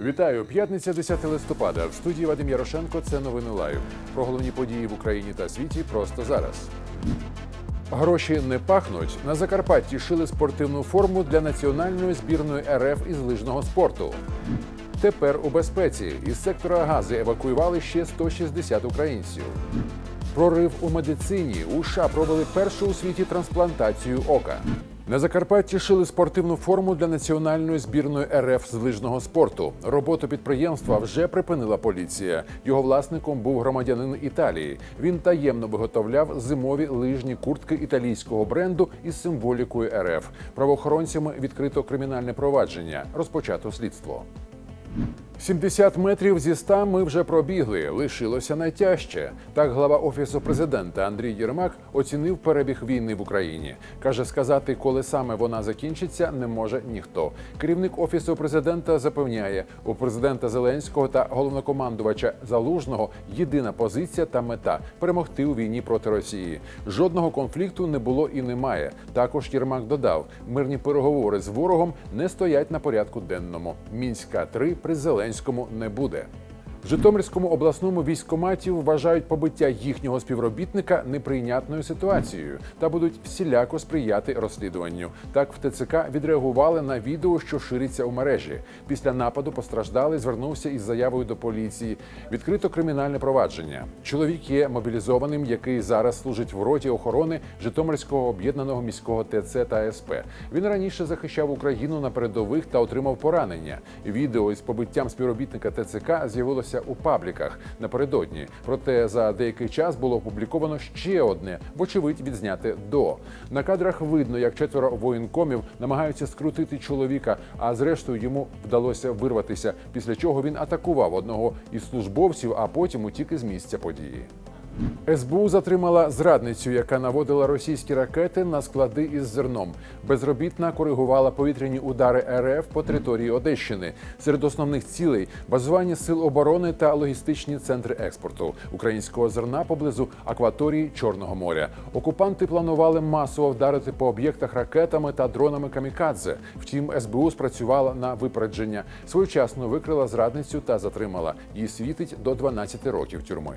Вітаю! П'ятниця 10 листопада. В студії Вадим Ярошенко. Це новини лайв. Про головні події в Україні та світі просто зараз. Гроші не пахнуть. На Закарпатті шили спортивну форму для національної збірної РФ із лижного спорту. Тепер у безпеці із сектора Гази евакуювали ще 160 українців. Прорив у медицині у США провели першу у світі трансплантацію ока. На Закарпатті шили спортивну форму для національної збірної РФ з лижного спорту. Роботу підприємства вже припинила поліція. Його власником був громадянин Італії. Він таємно виготовляв зимові лижні куртки італійського бренду із символікою РФ. Правоохоронцями відкрито кримінальне провадження. Розпочато слідство. 70 метрів зі 100 ми вже пробігли. Лишилося найтяжче. Так глава офісу президента Андрій Єрмак оцінив перебіг війни в Україні. каже, сказати, коли саме вона закінчиться, не може ніхто. Керівник офісу президента запевняє, у президента Зеленського та головнокомандувача Залужного єдина позиція та мета перемогти у війні проти Росії. Жодного конфлікту не було і немає. Також Єрмак додав, мирні переговори з ворогом не стоять на порядку денному. Мінська 3 при Зеленському не буде. В Житомирському обласному військкоматі вважають побиття їхнього співробітника неприйнятною ситуацією та будуть всіляко сприяти розслідуванню. Так в ТЦК відреагували на відео, що шириться у мережі. Після нападу постраждалий звернувся із заявою до поліції. Відкрито кримінальне провадження. Чоловік є мобілізованим, який зараз служить в роті охорони Житомирського об'єднаного міського ТЦ та СП. Він раніше захищав Україну на передових та отримав поранення. Відео із побиттям співробітника ТЦК з'явилося у пабліках напередодні. Проте за деякий час було опубліковано ще одне, вочевидь, відзняте до на кадрах. Видно, як четверо воєнкомів намагаються скрутити чоловіка, а зрештою йому вдалося вирватися. Після чого він атакував одного із службовців, а потім утік із місця події. СБУ затримала зрадницю, яка наводила російські ракети на склади із зерном. Безробітна коригувала повітряні удари РФ по території Одещини. Серед основних цілей базування сил оборони та логістичні центри експорту українського зерна поблизу акваторії Чорного моря. Окупанти планували масово вдарити по об'єктах ракетами та дронами камікадзе. Втім, СБУ спрацювала на випередження. Своєчасно викрила зрадницю та затримала. Їй світить до 12 років тюрми.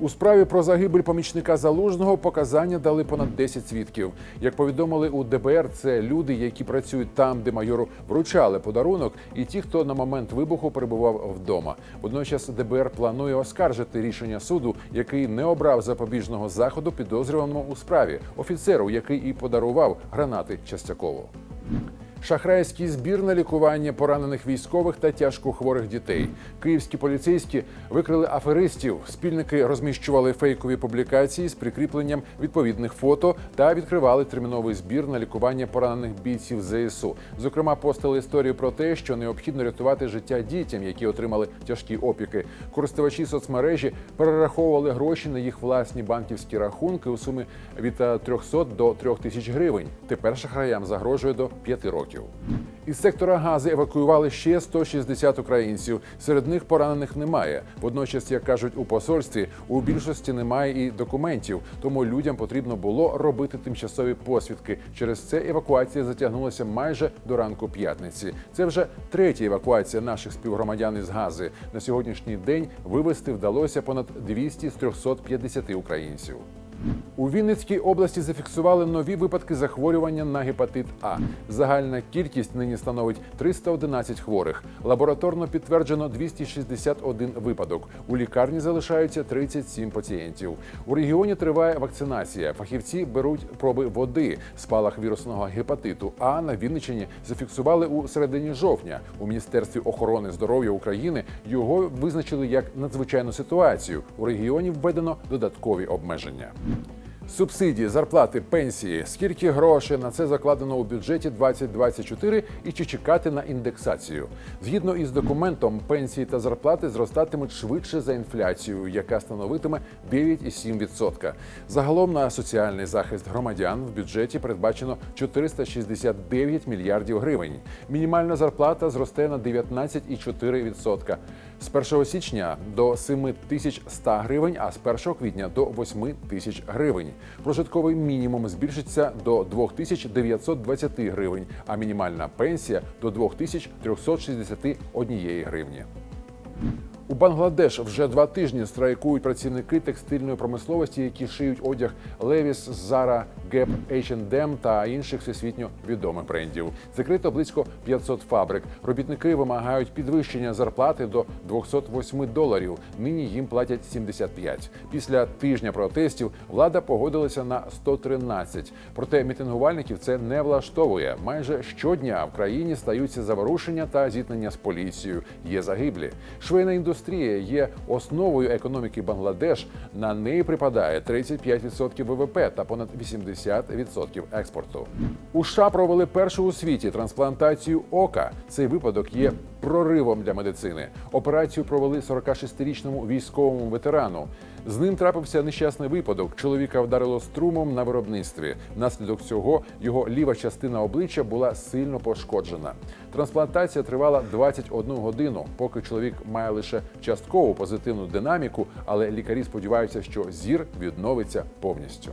У справі про загибель помічника залужного показання дали понад 10 свідків. Як повідомили у ДБР, це люди, які працюють там, де майору вручали подарунок, і ті, хто на момент вибуху перебував вдома. Водночас ДБР планує оскаржити рішення суду, який не обрав запобіжного заходу підозрюваному у справі офіцеру, який і подарував гранати Частякову. Шахрайський збір на лікування поранених військових та тяжко хворих дітей. Київські поліцейські викрили аферистів. Спільники розміщували фейкові публікації з прикріпленням відповідних фото та відкривали терміновий збір на лікування поранених бійців ЗСУ. Зокрема, постили історію про те, що необхідно рятувати життя дітям, які отримали тяжкі опіки. Користувачі соцмережі перераховували гроші на їх власні банківські рахунки у сумі від е, 300 до 3000 гривень. Тепер шахраям загрожує до 5 років. Із сектора гази евакуювали ще 160 українців. Серед них поранених немає. Водночас, як кажуть у посольстві, у більшості немає і документів, тому людям потрібно було робити тимчасові посвідки. Через це евакуація затягнулася майже до ранку п'ятниці. Це вже третя евакуація наших співгромадян із гази. На сьогоднішній день вивезти вдалося понад 200 з 350 українців. У Вінницькій області зафіксували нові випадки захворювання на гепатит А. Загальна кількість нині становить 311 хворих. Лабораторно підтверджено 261 випадок. У лікарні залишаються 37 пацієнтів. У регіоні триває вакцинація. Фахівці беруть проби води. Спалах вірусного гепатиту А на Вінниччині зафіксували у середині жовтня. У міністерстві охорони здоров'я України його визначили як надзвичайну ситуацію. У регіоні введено додаткові обмеження. Субсидії, зарплати, пенсії. Скільки грошей на це закладено у бюджеті 2024 і чи чекати на індексацію? Згідно із документом, пенсії та зарплати зростатимуть швидше за інфляцію, яка становитиме 9,7%. Загалом на соціальний захист громадян в бюджеті передбачено 469 мільярдів гривень. Мінімальна зарплата зросте на 19,4%. З 1 січня до 7100 гривень, а з 1 квітня до 8 тисяч гривень. Прожитковий мінімум збільшиться до 2920 гривень, а мінімальна пенсія до 2361 гривні. У Бангладеш вже два тижні страйкують працівники текстильної промисловості, які шиють одяг Levi's, Zara, Gap, H&M та інших всесвітньо відомих брендів. Закрито близько 500 фабрик. Робітники вимагають підвищення зарплати до 208 доларів. Нині їм платять 75. Після тижня протестів влада погодилася на 113. Проте мітингувальників це не влаштовує. Майже щодня в країні стаються заворушення та зіткнення з поліцією. Є загиблі. Швейна індустрія є основою економіки Бангладеш. На неї припадає 35% ВВП та понад 80% експорту. У США провели першу у світі трансплантацію ока. Цей випадок є проривом для медицини. Операцію провели 46-річному військовому ветерану. З ним трапився нещасний випадок. Чоловіка вдарило струмом на виробництві. Внаслідок цього його ліва частина обличчя була сильно пошкоджена. Трансплантація тривала 21 годину, поки чоловік має лише часткову позитивну динаміку, але лікарі сподіваються, що зір відновиться повністю.